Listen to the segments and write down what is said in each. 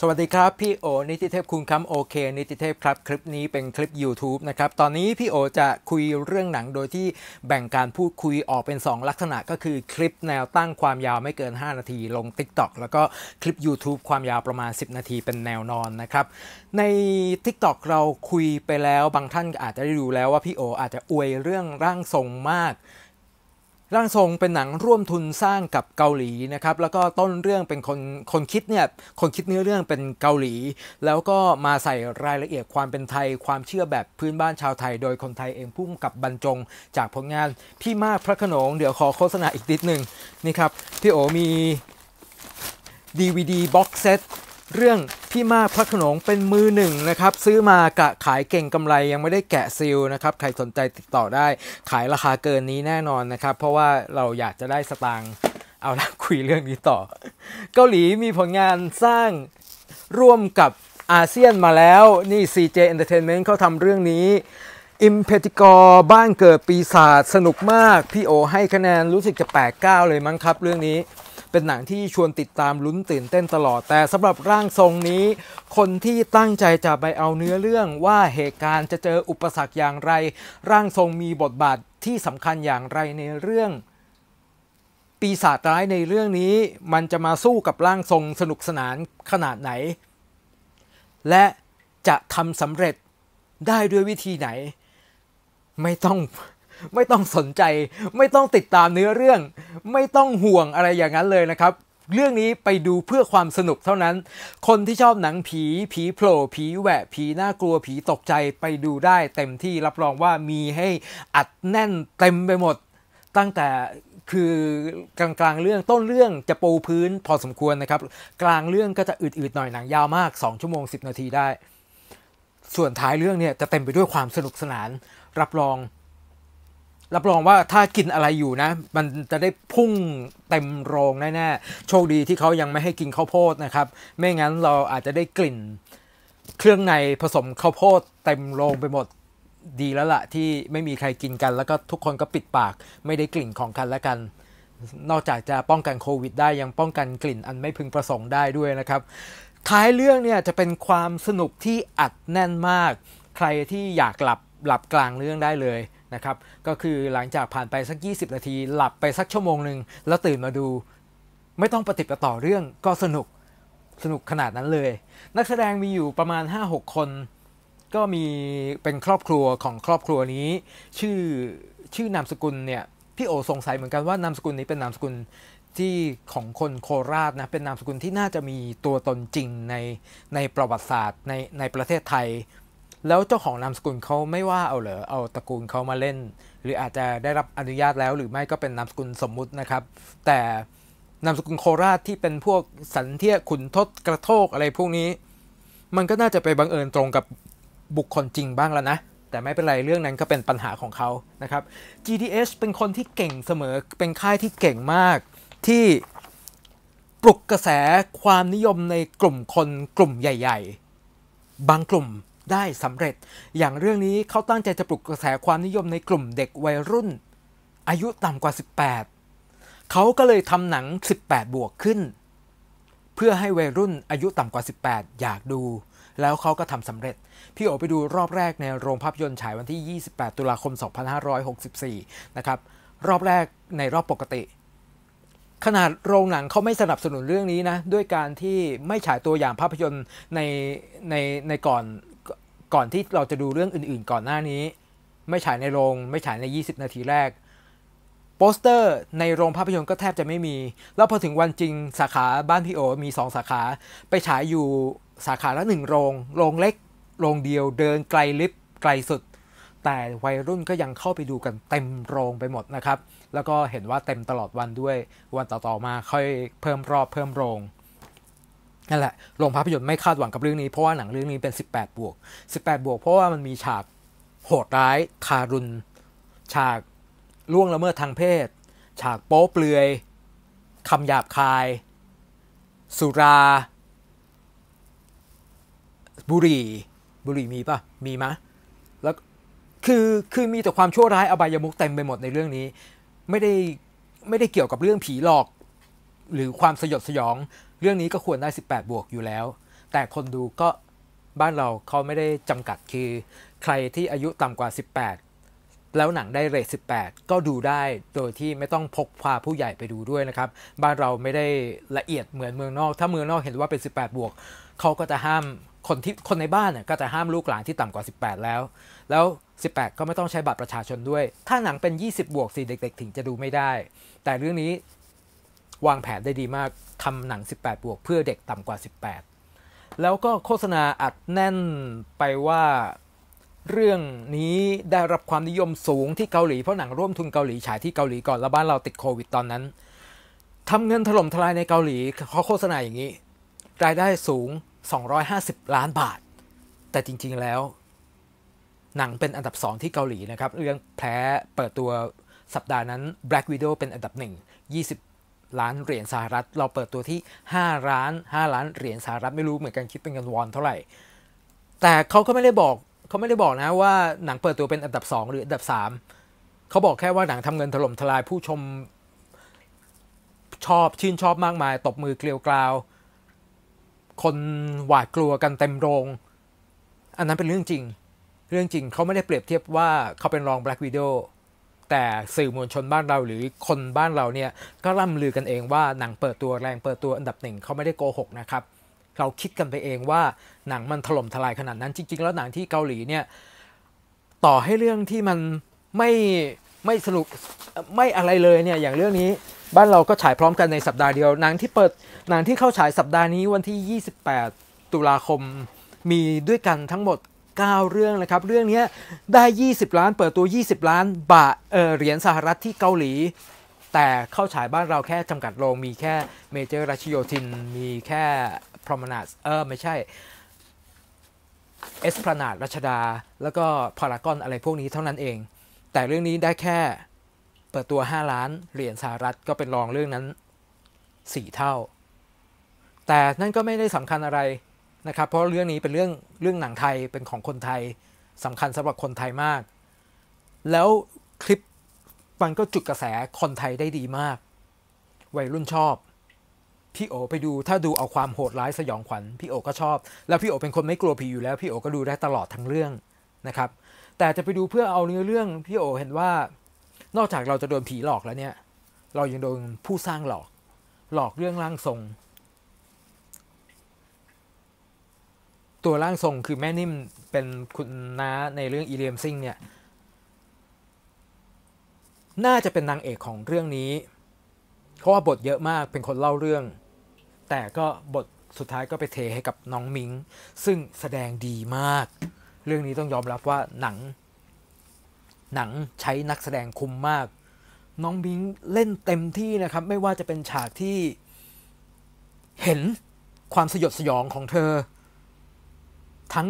สวัสดีครับ พี่โอนิติเทพคุณคำโอเคนิติเทพครับ คลิปนี้เป็นคลิป YouTube นะครับ ตอนนี้พี่โอจะคุยเรื่องหนังโดยที่แบ่งการพูดคุยออกเป็น 2 ลักษณะก็คือคลิปแนวตั้งความยาวไม่เกิน 5 นาที ลง TikTok แล้วก็คลิป YouTube ความยาวประมาณ 10 นาทีเป็นแนวนอนนะครับใน TikTok เราคุยไปแล้วบางท่านอาจจะได้ดูแล้วว่าพี่โออาจจะอวยเรื่องร่างทรงมาก ร่างทรงเป็นหนังร่วมทุนสร้างกับเกาหลีนะครับแล้วก็ต้นเรื่องเป็นคนคนคิดเนี่ยคนคิดเนื้อเรื่องเป็นเกาหลี แล้วก็มาใส่รายละเอียดความเป็นไทย ความเชื่อแบบพื้นบ้านชาวไทย โดยคนไทยเองพุ่มกับบรรจง จากผลงานพี่มากพระขนง เดี๋ยวขอโฆษณาอีกนิดหนึ่งนี่ครับพี่โอมี DVD box set เรื่องพี่มากพระขนงเป็นมือหนึ่งนะครับ ซื้อมากะขายเก่งกำไรยังไม่ได้แกะซีลนะครับ ใครสนใจติดต่อได้ขายราคาเกินนี้แน่นอนนะครับ เพราะว่าเราอยากจะได้สตางค์เอาละคุยเรื่องนี้ต่อ เกาหลีมีผลงานสร้างร่วมกับอาเซียนมาแล้วนี่ CJ Entertainment เขาทำเรื่องนี้อิมเพติกอร์บ้านเกิดปีศาจสนุกมาก พี่โอให้คะแนนรู้สึกจะ 8 9 เลยมั้งครับเรื่องนี้ เป็นหนังที่ชวนติดตามลุ้นตื่นเต้นตลอด แต่สำหรับร่างทรงนี้ คนที่ตั้งใจจะไปเอาเนื้อเรื่องว่าเหตุการณ์จะเจออุปสรรคอย่างไร ร่างทรงมีบทบาทที่สำคัญอย่างไรในเรื่องปีศาจร้ายในเรื่องนี้มันจะมาสู้กับร่างทรงสนุกสนานขนาดไหน และจะทำสำเร็จได้ด้วยวิธีไหน ไม่ต้องไม่ต้องสนใจ ไม่ต้องติดตามเนื้อเรื่อง ไม่ต้องห่วงอะไรอย่างนั้นเลยนะครับ เรื่องนี้ไปดูเพื่อความสนุกเท่านั้น คนที่ชอบหนังผี ผีโผล่ผีแหวะ ผีน่ากลัวผีตกใจไปดูได้เต็มที่รับรองว่ามีให้อัดแน่นเต็มไปหมด ตั้งแต่คือกลางกลางๆเรื่องต้นเรื่องจะปูพื้นพอสมควรนะครับ กลางเรื่องก็จะอืดๆหน่อยหนังยาวมาก 2 ชั่วโมง 10 นาทีได้ ส่วนท้ายเรื่องเนี่ยจะเต็มไปด้วยความสนุกสนาน รับรอง รับรองว่าถ้ากินอะไรอยู่นะ มันจะได้พุ่งเต็มโรงแน่ๆ โชคดีที่เขายังไม่ให้กินข้าวโพดนะครับ ไม่งั้นเราอาจจะได้กลิ่น เครื่องในผสมข้าวโพดเต็มโรงไปหมดดีแล้วล่ะที่ไม่มีใครกินกัน แล้วก็ทุกคนก็ปิดปาก ไม่ได้กลิ่นของกันและกัน นอกจากจะป้องกันโควิด ได้ยังป้องกันกลิ่นอันไม่พึงประสงค์ได้ด้วยนะครับ ท้ายเรื่องเนี่ยจะเป็นความสนุกที่อัดแน่นมาก ใครที่อยากหลับหลับกลางเรื่องได้เลย นะครับก็คือหลังจากผ่านไปสัก 20 นาที หลับไปสักชั่วโมงหนึ่งแล้วตื่นมาดู ไม่ต้องปฏิดประต่อเรื่องก็สนุกสนุกขนาดนั้นเลย นักแสดงมีอยู่ประมาณ 5-6 คน ก็มีเป็นครอบครัวของครอบครัวนี้ ชื่อชื่อนามสกุลเนี่ยพี่โอสงสัยเหมือนกันว่านามสกุลนี้เป็นนามสกุลที่ของคนโคราชนะเป็นนามสกุลที่น่าจะมีตัวตนจริงในในประวัติศาสตร์ในในประเทศไทย แล้วเจ้าของนามสกุลเขาไม่ว่าเอาเหรอเอาตระกูลเขามาเล่น หรืออาจจะได้รับอนุญาตแล้ว หรือไม่ก็เป็นนามสกุลสมมุตินะครับ แต่นามสกุลโคราชที่เป็นพวกสันเทียขุนทศกระโทกอะไรพวกนี้ มันก็น่าจะไปบังเอิญตรงกับบุคคลจริงบ้างแล้วนะ แต่ไม่เป็นไรเรื่องนั้นก็เป็นปัญหาของเขานะครับ GDS เป็นคนที่เก่งเสมอเป็นค่ายที่เก่งมากที่ปลุกกระแสความนิยมในกลุ่มคนกลุ่มใหญ่ ๆ บางกลุ่ม ได้สำเร็จ อย่างเรื่องนี้เขาตั้งใจจะปลุกกระแสความนิยมในกลุ่มเด็กวัยรุ่น อายุต่ำกว่า 18 เขาก็เลยทำหนัง 18 บวกขึ้น เพื่อให้วัยรุ่นอายุต่ำกว่า 18 อยากดู แล้วเขาก็ทำสำเร็จ พี่โอไปดูรอบแรกในโรงภาพยนตร์ฉายวันที่ 28 ตุลาคม 2564 นะครับ รอบแรกในรอบปกติขนาดโรงหนังเขาไม่สนับสนุนเรื่องนี้นะ ด้วยการที่ไม่ฉายตัวอย่างภาพยนตร์ในในในก่อน ก่อนที่เราจะดูเรื่องอื่นๆ ก่อนหน้านี้ ไม่ฉายในโรง ไม่ฉายใน 20 นาทีแรก โปสเตอร์ในโรงภาพยนตร์ก็แทบจะไม่มี แล้วพอถึงวันจริงสาขาบ้านพี่โอมี 2 สาขา ไปฉายอยู่สาขาละหนึ่งโรง โรงเล็ก โรงเดียว เดินไกลลิฟต์ไกลสุด แต่วัยรุ่นก็ยังเข้าไปดูกันเต็มโรงไปหมดนะครับ แล้วก็เห็นว่าเต็มตลอดวันด้วย วันต่อๆมาค่อยเพิ่มรอบเพิ่มโรง นั่นแหละโรงภาพยนตร์ไม่คาดหวังกับเรื่องนี้เพราะว่าหนังเรื่องนี้เป็น 18 บวก 18 บวก เพราะว่ามันมีฉากโหดร้ายทารุณ ฉากล่วงละเมิดทางเพศ ฉากโป๊เปลือยคำหยาบคาย สุรา บุหรี่ บุหรี่มีปะมีมะ แล้วคือคือมีแต่ความชั่วร้ายอบายมุกเต็มไปหมดในเรื่องนี้ ไม่ได้ไม่ได้เกี่ยวกับเรื่องผีหลอก หรือความสยดสยอง เรื่องนี้ก็ควรได้ 18 บวกอยู่แล้ว แต่คนดูก็บ้านเราเขาไม่ได้จำกัดคือ ใครที่อายุต่ำกว่า 18 แล้วหนังได้เรท18 ก็ดูได้โดยที่ไม่ต้องพกพาผู้ใหญ่ไปดูด้วยนะครับ บ้านเราไม่ได้ละเอียดเหมือนเมืองนอก ถ้าเมืองนอกเห็นว่าเป็น 18 บวกเขาก็จะห้ามคนที่คนในบ้านเนี่ยก็จะห้ามลูกหลานที่ต่ำกว่า 18 แล้ว แล้ว 18 ก็ไม่ต้องใช้บัตรประชาชนด้วย ถ้าหนังเป็น 20 บวกสิเด็ก ๆ ถึงจะดูไม่ได้ แต่เรื่องนี้ วางแผนได้ดีมากทำหนัง 18 บวก เพื่อเด็กต่ำกว่า 18 แล้วก็โฆษณาอัดแน่นไปว่าเรื่องนี้ได้รับความนิยมสูงที่เกาหลีเพราะหนังร่วมทุนเกาหลีฉายที่เกาหลีก่อนแล้วบ้านเราติดโควิดตอนนั้นทำเงินถล่มทลายในเกาหลีเขาโฆษณาอย่างนี้ รายได้สูง 250 ล้านบาท แต่จริงๆแล้ว หนังเป็นอันดับ2ที่เกาหลีนะครับ เรื่องแพ้เปิดตัวสัปดาห์นั้น Black Widow เป็นอันดับ1 20 ล้านเหรียญสหรัฐ เราเปิดตัวที่ 5 ล้าน 5 ล้านเหรียญสหรัฐไม่รู้เหมือนกันคิดเป็นเงินวอนเท่าไหร่ แต่เขาก็ไม่ได้บอกเขาไม่ได้บอกนะว่าหนังเปิดตัวเป็นอันดับ 2 หรืออันดับ 3เขาบอกแค่ว่าหนังทำเงินถล่มทลายผู้ชมชอบชื่นชอบมากมาย ตบมือเกลียวกราว คนหวาดกลัวกันเต็มโรง อันนั้นเป็นเรื่องจริง เรื่องจริงเขาไม่ได้เปรียบเทียบว่าเขาเป็นรอง Black Widow แต่สื่อมวลชนบ้านเราหรือคนบ้านเราเนี่ยก็ร่ำลือกันเองว่าหนังเปิดตัวแรงเปิดตัวอันดับหนึ่งเขาไม่ได้โกหกนะครับเราคิดกันไปเองว่าหนังมันถล่มทลายขนาดนั้นจริง ๆ แล้วหนังที่เกาหลีเนี่ยต่อให้เรื่องที่มันไม่ไม่สนุกไม่อะไรเลยเนี่ยอย่างเรื่องนี้บ้านเราก็ฉายพร้อมกันในสัปดาห์เดียวหนังที่เปิดหนังที่เข้าฉายสัปดาห์นี้วันที่ 28 ตุลาคมมีด้วยกันทั้งหมด 9 เรื่องนะครับ เรื่องนี้ได้ 20 ล้านเปิดตัว 20 ล้านบาทเเหรียญสหรัฐที่เกาหลี แต่เข้าฉายบ้านเราแค่จำกัดโรงมีแค่เมเจอร์รัชโยธินมีแค่พรอมนาสเออไม่ใช่เอสพลานาดรัชดา แล้วก็พารากอนอะไรพวกนี้เท่านั้นเอง แต่เรื่องนี้ได้แค่เปิดตัว 5 ล้านเหรียญสหรัฐก็เป็นรองเรื่องนั้น 4 เท่า แต่นั่นก็ไม่ได้สำคัญอะไร นะครับเพราะเรื่องนี้เป็นเรื่องเรื่องหนังไทยเป็นของคนไทยสำคัญสำหรับคนไทยมาก แล้วคลิปมันก็จุดกระแสคนไทยได้ดีมาก วัยรุ่นชอบ พี่โอไปดูถ้าดูเอาความโหดร้ายสยองขวัญพี่โอก็ชอบ แล้วพี่โอเป็นคนไม่กลัวผีอยู่แล้ว พี่โอก็ดูได้ตลอดทั้งเรื่องนะครับ แต่จะไปดูเพื่อเอาเนื้อเรื่องพี่โอเห็นว่านอกจากเราจะโดนผีหลอกแล้วเนี่ย เรายังโดนผู้สร้างหลอก หลอกเรื่องร่างทรง ตัวร่างทรงคือแม่นิ่มเป็นคุณน้าในเรื่องอีเลียมซิงเนี่ย น่าจะเป็นนางเอกของเรื่องนี้ เพราะว่าบทเยอะมากเป็นคนเล่าเรื่อง แต่ก็บทสุดท้ายก็ไปเทให้กับน้องมิง ซึ่งแสดงดีมาก เรื่องนี้ต้องยอมรับว่าหนัง หนังใช้นักแสดงคุมมาก น้องบิงเล่นเต็มที่นะครับ ไม่ว่าจะเป็นฉากที่เห็นความสยดสยองของเธอ ทั้ง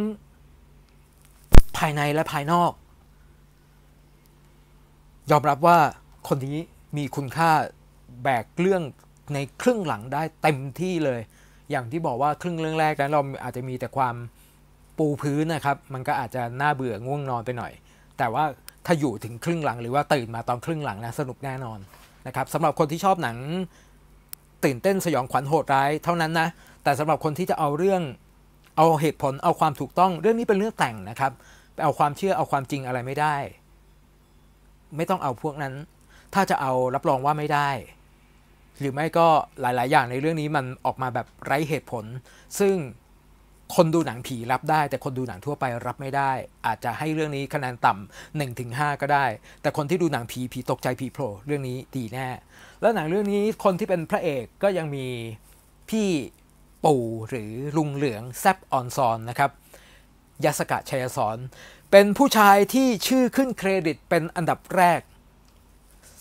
ภายในและภายนอก ยอมรับว่าคนนี้มีคุณค่าแบกเรื่องในครึ่งหลังได้เต็มที่เลย อย่างที่บอกว่าครึ่งเรื่องแรกนั้นเราอาจจะมีแต่ความปูพื้นนะครับ มันก็อาจจะน่าเบื่อง่วงนอนไปหน่อย แต่ว่าถ้าอยู่ถึงครึ่งหลังหรือว่าตื่นมาตอนครึ่งหลังนะสนุกแน่นอนนะครับสำหรับคนที่ชอบหนังตื่นเต้นสยองขวัญโหดร้ายเท่านั้นนะ แต่สำหรับคนที่จะเอาเรื่อง เอาเหตุผลเอาความถูกต้องเรื่องนี้เป็นเรื่องแต่งนะครับเอาความเชื่อเอาความจริงอะไรไม่ได้ ไม่ต้องเอาพวกนั้น ถ้าจะเอารับรองว่าไม่ได้ หรือไม่ก็หลาย ๆ อย่างในเรื่องนี้มันออกมาแบบไร้เหตุผล ซึ่งคนดูหนังผีรับได้ แต่คนดูหนังทั่วไปรับไม่ได้ อาจจะให้เรื่องนี้คะแนนต่ำหนึ่งถึงห้าก็ได้ แต่คนที่ดูหนังผีผีตกใจผีโผล่เรื่องนี้ดีแน่ แล้วหนังเรื่องนี้คนที่เป็นพระเอกก็ยังมีพี่ ปู่หรือลุงเหลืองแซบออนซอนนะครับยศกะชัยสอนเป็นผู้ชายที่ชื่อขึ้นเครดิตเป็นอันดับแรก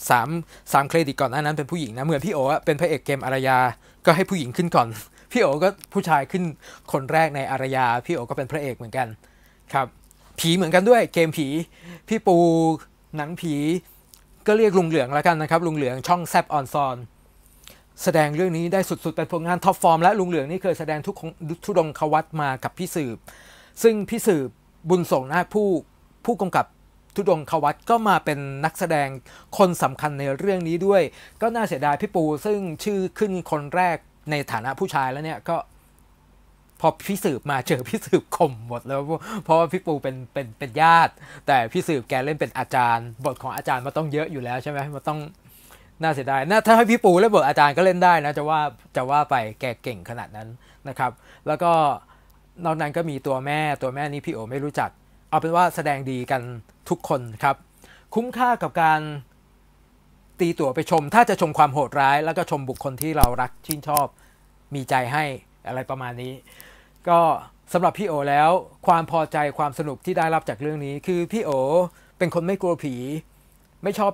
สามสามเครดิตก่อนหน้านั้นเป็นผู้หญิงนะเหมือนพี่โอเป็นพระเอกเกมอารยา ก็ให้ผู้หญิงขึ้นก่อน พี่โอก็ผู้ชายขึ้นคนแรกในอารยา พี่โอก็เป็นพระเอกเหมือนกันครับ ผีเหมือนกันด้วยเกมผี พี่ปูหนังผี ก็เรียกลุงเหลืองแล้วกันนะครับ ลุงเหลืองช่องแซบออนซอน แสดงเรื่องนี้ได้สุดๆ เป็นผลงานท็อปฟอร์มและลุงเหลืองนี่เคยแสดงทุกทุดงควัตมากับพี่สืบ ซึ่งพี่สืบบุญส่งนาผู้ผู้กำกับทุดงควัตก็มาเป็นนักแสดงคนสำคัญในเรื่องนี้ด้วย ก็น่าเสียดายพี่ปูซึ่งชื่อขึ้นคนแรกในฐานะผู้ชายแล้วเนี่ยก็พพอพี่สืบมาเจอพี่สืบข่มหมดแล้ว เพราะว่าพี่ปูเป็นเป็นเป็นญาติ แต่พี่สืบแกเล่นเป็นอาจารย์ บทของอาจารย์มันต้องเยอะอยู่แล้วใช่ไหมมันต้อง น่าเสียดายน่าถ้าให้พี่ปูเล่นบทอาจารย์ก็เล่นได้นะจะว่าจะว่าไปแกเก่งขนาดนั้นนะครับ แล้วก็นอกนั้นก็มีตัวแม่ตัวแม่นี้พี่โอไม่รู้จัก เอาเป็นว่าแสดงดีกันทุกคนครับ คุ้มค่ากับการตีตั๋วไปชม ถ้าจะชมความโหดร้าย แล้วก็ชมบุคคลที่เรารักชื่นชอบมีใจให้อะไรประมาณนี้ ก็สำหรับพี่โอแล้วความพอใจความสนุกที่ได้รับจากเรื่องนี้ คือพี่โอเป็นคนไม่กลัวผี ไม่ชอบ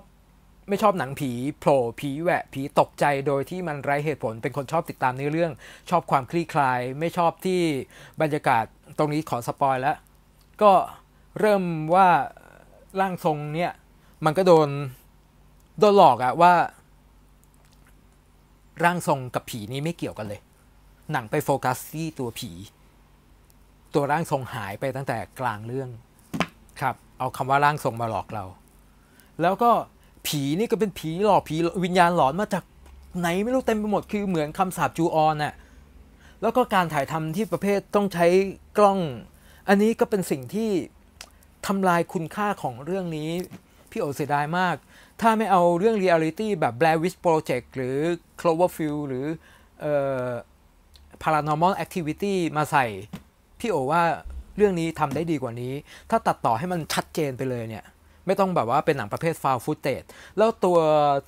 ไม่ชอบหนังผีโผล่ผีแหวะผีตกใจโดยที่มันไร้เหตุผล เป็นคนชอบติดตามเนื้อเรื่อง ชอบความคลี่คลาย ไม่ชอบที่บรรยากาศตรงนี้ขอสปอยแล้ว ก็เริ่มว่าร่างทรงเนี่ยมันก็โดนโดนหลอกอะว่า ร่างทรงกับผีนี้ไม่เกี่ยวกันเลย หนังไปโฟกัสที่ตัวผี ตัวร่างทรงหายไปตั้งแต่กลางเรื่องครับ เอาคำว่าร่างทรงมาหลอกเรา แล้วก็ ผีนี่ก็เป็นผีหลอกผีวิญญาณหลอนมาจากไหนไม่รู้เต็มไปหมดคือเหมือนคำสาปจูออนน่ะแล้วก็การถ่ายทำที่ประเภทต้องใช้กล้อง อันนี้ก็เป็นสิ่งที่ทำลายคุณค่าของเรื่องนี้ พี่โอเสียดายมาก ถ้าไม่เอาเรื่องเรียลิตี้แบบ Blair Witch Project หรือ Cloverfield หรือออ Paranormal Activity มาใส่ พี่โอว่าเรื่องนี้ทำได้ดีกว่านี้ ถ้าตัดต่อให้มันชัดเจนไปเลยเนี่ย ไม่ต้องแบบว่าเป็นหนังประเภทฟาวฟุตเตจแล้วตัว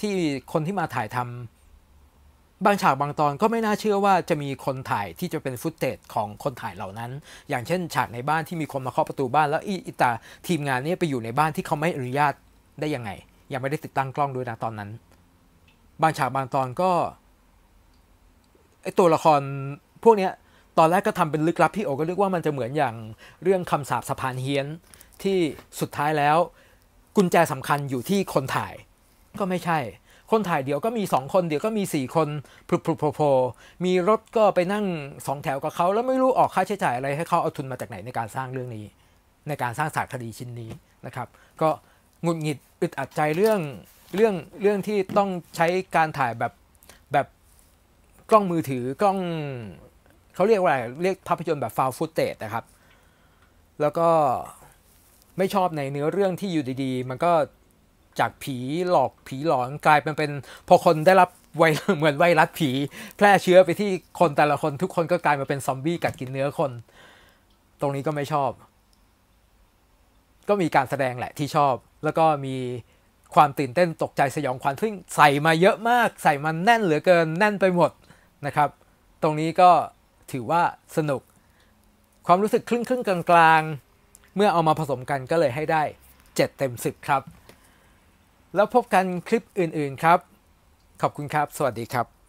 ที่คนที่มาถ่ายทำบางฉากบางตอนก็ไม่น่าเชื่อว่าจะมีคนถ่ายที่จะเป็นฟุตเตจของคนถ่ายเหล่านั้น อย่างเช่น ฉากในบ้านที่มีคนมาเคาะประตูบ้านแล้วอีตาทีมงานนี้ไปอยู่ในบ้านที่เขาไม่อนุญาตได้ยังไง ยังไม่ได้ติดตั้งกล้องด้วยนะตอนนั้น บางฉากบางตอนก็ไอตัวละครพวกเนี้ยตอนแรกก็ทำเป็นลึกลับพี่โอก็นึกว่ามันจะเหมือนอย่างเรื่องคำสาปสะพานเฮียนที่สุดท้ายแล้ว กุญแจสำคัญอยู่ที่คนถ่ายก็ไม่ใช่ คนถ่ายเดี๋ยวก็มีสองคน เดี๋ยวก็มีสี่คนพลุพลุโพมีรถก็ไปนั่งสองแถวกับเขา แล้วไม่รู้ออกค่าใช้จ่ายอะไรให้เขาเอาทุนมาจากไหนในการสร้างเรื่องนี้ ในการสร้างสารคดีชิ้นนี้นะครับ ก็หงุดหงิดอึดอัดใจเรื่องเรื่องเรื่องที่ต้องใช้การถ่ายแบบแบบกล้องมือถือกล้องเขาเรียกว่าอะไรเรียกภาพยนตร์แบบฟาวฟุตเตจนะครับ แล้วก็ ไม่ชอบในเนื้อเรื่องที่อยู่ดีๆ มันก็จากผีหลอกผีหลอนกลายเป็นเป็นพอคนได้รับไวเหมือนไวรัสผี แพร่เชื้อไปที่คนแต่ละคนทุกคนก็กลายมาเป็นซอมบี้กัดกินเนื้อคน ตรงนี้ก็ไม่ชอบ ก็มีการแสดงแหละที่ชอบ แล้วก็มีความตื่นเต้นตกใจสยองขวัญซึ่งใส่มาเยอะมาก ใส่มันแน่นเหลือเกินแน่นไปหมดนะครับ ตรงนี้ก็ถือว่าสนุก ความรู้สึกครึ่งครึ่งกลางกลาง เมื่อเอามาผสมกันก็เลยให้ได้ 7 เต็ม 10 ครับ แล้วพบกันคลิปอื่นๆครับ ขอบคุณครับ สวัสดีครับ